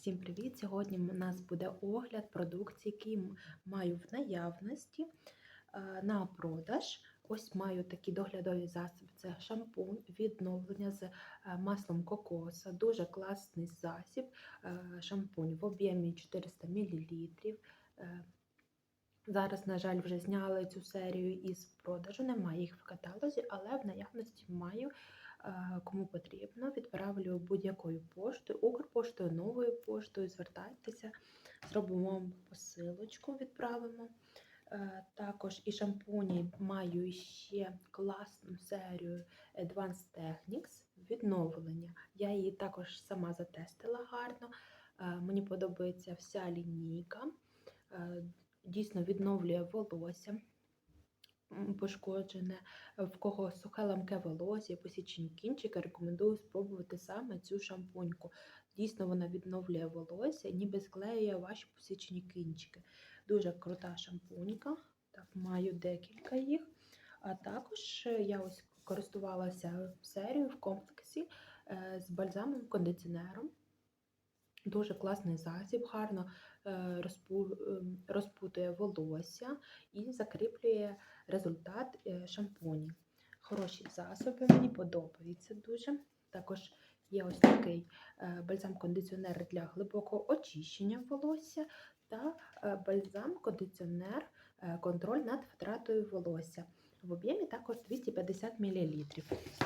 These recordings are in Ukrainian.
Всім привіт! Сьогодні у нас буде огляд продукції, м- маю в наявності е, на продаж. Ось маю такі доглядові засоби. Це шампунь, відновлення з е, маслом кокоса. Дуже класний засіб. е, Шампунь в об'ємі 400 мл. Зараз, на жаль, вже зняли цю серію із продажу. Немає їх в каталозі, але в наявності маю. Е, Кому потрібно, відправлю будь-якою поштою, Укрпоштою, новою поштою. Звертайтеся, зробимо вам посилочку, відправимо. Е, Також і шампуні маю ще класну серію Advanced Techniques відновлення. Я її також сама затестила гарно. Е, Мені подобається вся лінійка. Дійсно відновлює волосся пошкоджене, в кого сухе ламке волосся, посічені кінчики, рекомендую спробувати саме цю шампуньку. Дійсно, вона відновлює волосся, ніби склеює ваші посічені кінчики. Дуже крута шампунька. Так, маю декілька їх. А також е, я ось користувалася серією в комплексі е, з бальзамом-кондиціонером. Дуже класний засіб, гарно е, ем, розпутує волосся і закріплює результат е, шампуні. Хороші засоби, мені подобаються дуже. Також є ось такий е, бальзам-кондиціонер для глибокого очищення волосся та е, бальзам-кондиціонер контроль над втратою волосся. В об'ємі також 250 мл.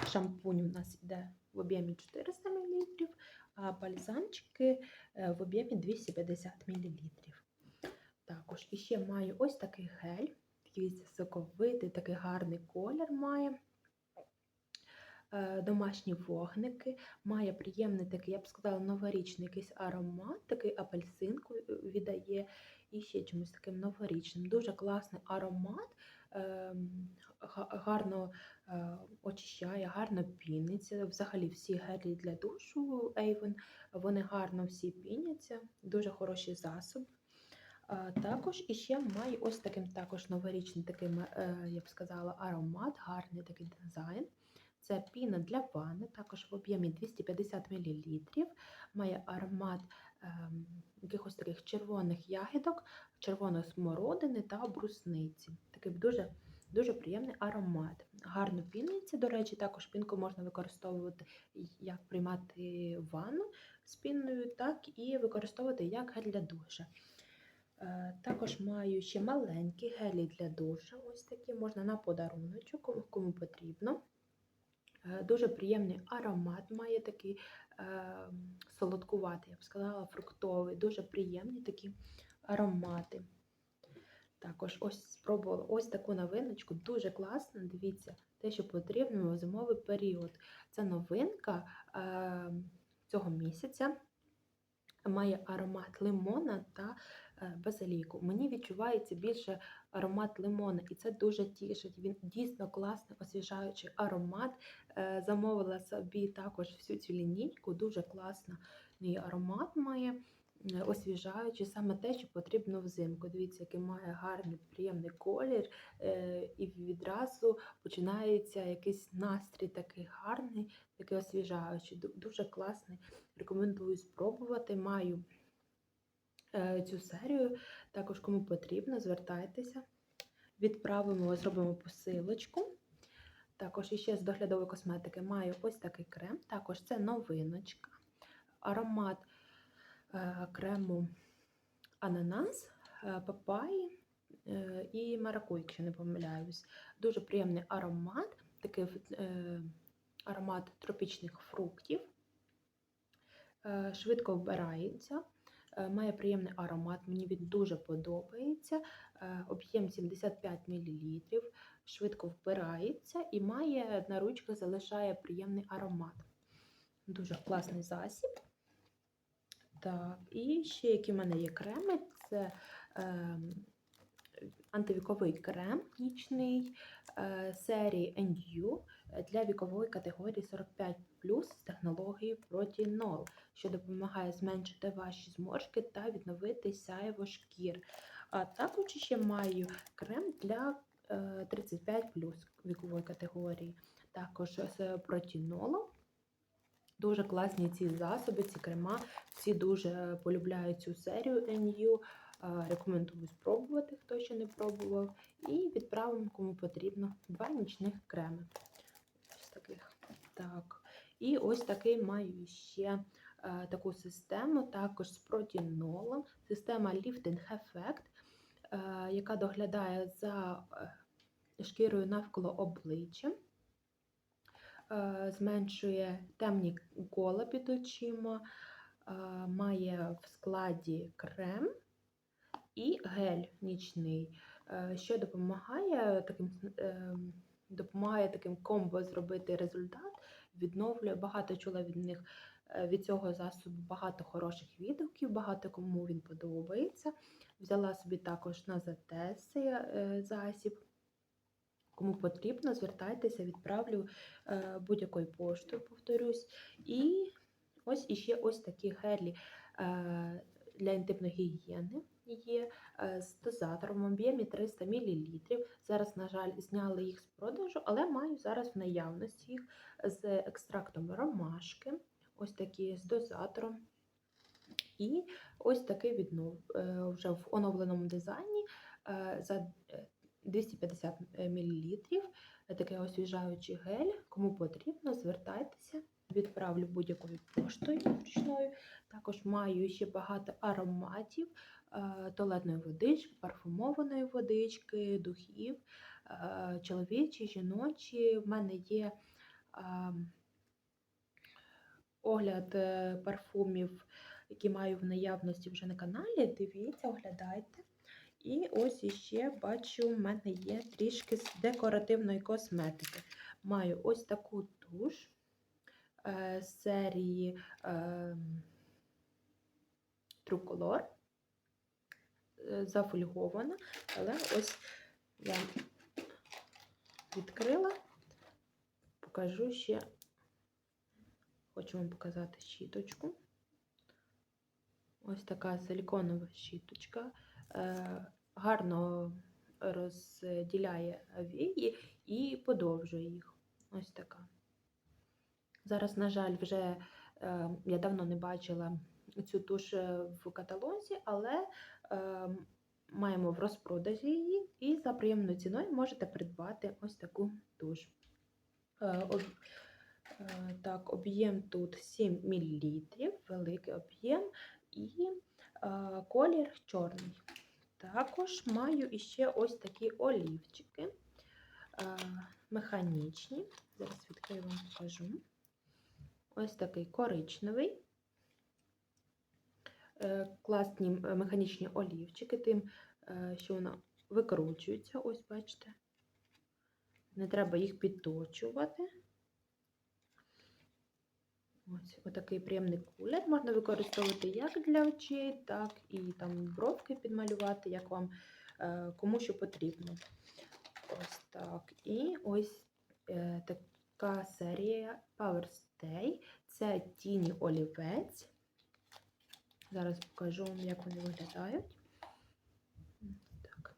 Шампунь у нас йде в об'ємі 400 мл, а бальзамчики в об'ємі 250 мл. Також іще маю ось такий гель, такий соковитий, такий гарний колір має. Е, Домашні вогники, має приємний такий, я б сказала, новорічний якийсь аромат, такий апельсинку е, віддає і ще чимось таким новорічним. Дуже класний аромат, ем, гарно е, очищає, гарно піниться. Взагалі всі гелі для душу Avon, вони гарно всі піняться, дуже хороший засоб. Також іще маю ось таким також новорічний такий, е, я б сказала, аромат, гарний такий дизайн. Це піна для ванни, також в об'ємі 250 мл. Має аромат ем, якихось таких червоних ягідок, червоної смородини та брусниці. Такий дуже, дуже приємний аромат. Гарно піниться, до речі, також пінку можна використовувати як приймати ванну з піною, так і використовувати як гель для душа. Е, Також маю ще маленькі гелі для душу. Ось такі можна на подаруночок, кому- кому потрібно. Е, Дуже приємний аромат, має такий е, солодкуватий, я б сказала, фруктовий, дуже приємні такі аромати. Також ось спробувала ось таку новиночку, дуже класна. Дивіться, те, що потрібно в зимовий період. Це новинка е, цього місяця. Має аромат лимона та е, базиліку. Мені відчувається більше аромат лимона, і це дуже тішить. Він дійсно класний, освіжаючий аромат. Е, Замовила собі також всю цю лінійку, дуже класний аромат має. Е, Освіжаючий, саме те, що потрібно взимку. Дивіться, який має гарний, приємний колір, е, і відразу починається якийсь настрій такий гарний, такий освіжаючий, дуже класний. Рекомендую спробувати. Маю е, цю серію. Також, кому потрібно, звертайтеся. Відправимо, зробимо посилочку. Також іще з доглядової косметики маю ось такий крем. Також це новиночка. Аромат крему ананас, е, папаї е, і маракуй, якщо не помиляюсь. Дуже приємний аромат, такий е, аромат тропічних фруктів. Е, Швидко вбирається, е, має приємний аромат, мені він дуже подобається. Е, Об'єм 75 мл, швидко вбирається і має на ручках залишає приємний аромат. Дуже класний засіб. Так, і ще які в мене є креми, це е, антивіковий крем нічний е, серії NU для вікової категорії 45 з технологією Protinol, що допомагає зменшити ваші зморшки та відновити сяєво шкір. А також ще маю крем для е, 35 вікової категорії, також з протінолом. Дуже класні ці засоби, ці крема. Всі дуже полюбляють цю серію NU. Е, Рекомендую спробувати, хто ще не пробував. І відправимо, кому потрібно, два нічних креми. Ось таких. Так. І ось такий маю ще е, таку систему, також з протінолом. Система Lifting Effect, е, яка доглядає за шкірою навколо обличчя. Е, зменшує темні кола під очима, е, має в складі крем і гель нічний, е, що допомагає таким, допомагає таким комбо зробити результат, відновлює. Багато чула від них від цього засобу багато хороших відгуків, багато кому він подобається. Взяла собі також на е, засіб. Кому потрібно, звертайтеся, відправлю е, будь-якою поштою, повторюсь. І ось іще ось такі гелі е, для інтимної гігієни є е, з дозатором в об'ємі 300 мл. Зараз, на жаль, зняли їх з продажу, але маю зараз в наявності їх з екстрактом ромашки, ось такі з дозатором. І ось такий віднов, вже в оновленому дизайні за 250 мл. Такий освіжаючий гель. Кому потрібно, звертайтеся, відправлю будь-якою поштою ручною. Також маю ще багато ароматів е, туалетної водички, парфумованої водички, духів, е, чоловічі, жіночі. В мене є е, огляд е, парфумів, які маю в наявності вже на каналі. Дивіться, оглядайте. І ось іще бачу, в мене є трішки з декоративної косметики. Маю ось таку туш е, серії е, True Color. Е, зафольгована, але ось я відкрила, покажу ще, хочу вам показати щіточку. Ось така силіконова щіточка. Е, гарно розділяє вії і подовжує їх. Ось така. Зараз, на жаль, вже е, я давно не бачила цю туш в каталозі, але е, маємо в розпродажі її, і за приємною ціною можете придбати ось таку туш. Так, об'єм тут 7 мл, великий об'єм і колір чорний. Також маю іще ось такі олівчики механічні. Зараз відкрию вам покажу. Ось такий коричневий. Е, класні механічні олівчики, тим, е, що вона викручується, ось бачите. Не треба їх підточувати. Ось отакий приємний кулер. Можна використовувати як для очей, так і там бровки підмалювати, як вам е, кому що потрібно. Ось так. І ось е, така серія Power Stay. Це тіні олівець. Зараз покажу вам, як вони виглядають. Так.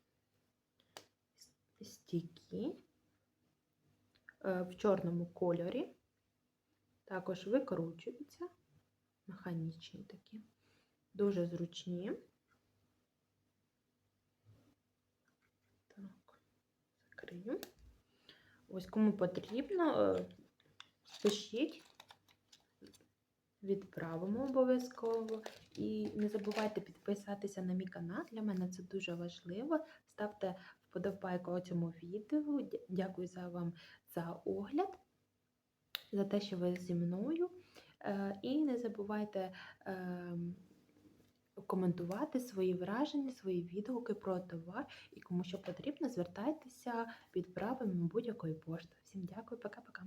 Стіки е, в чорному кольорі. Також викручуються, механічні такі, дуже зручні. Так, закрию. Ось кому потрібно, е, пишіть, відправимо обов'язково. І не забувайте підписатися на мій канал, для мене це дуже важливо. Ставте вподобайку цьому відео. Дякую за вам за огляд за те, що ви зі мною. Е, і не забувайте ем, коментувати свої враження, свої відгуки про товар. І кому що потрібно, звертайтеся, відправимо будь-якої пошти. Всім дякую, пока-пока.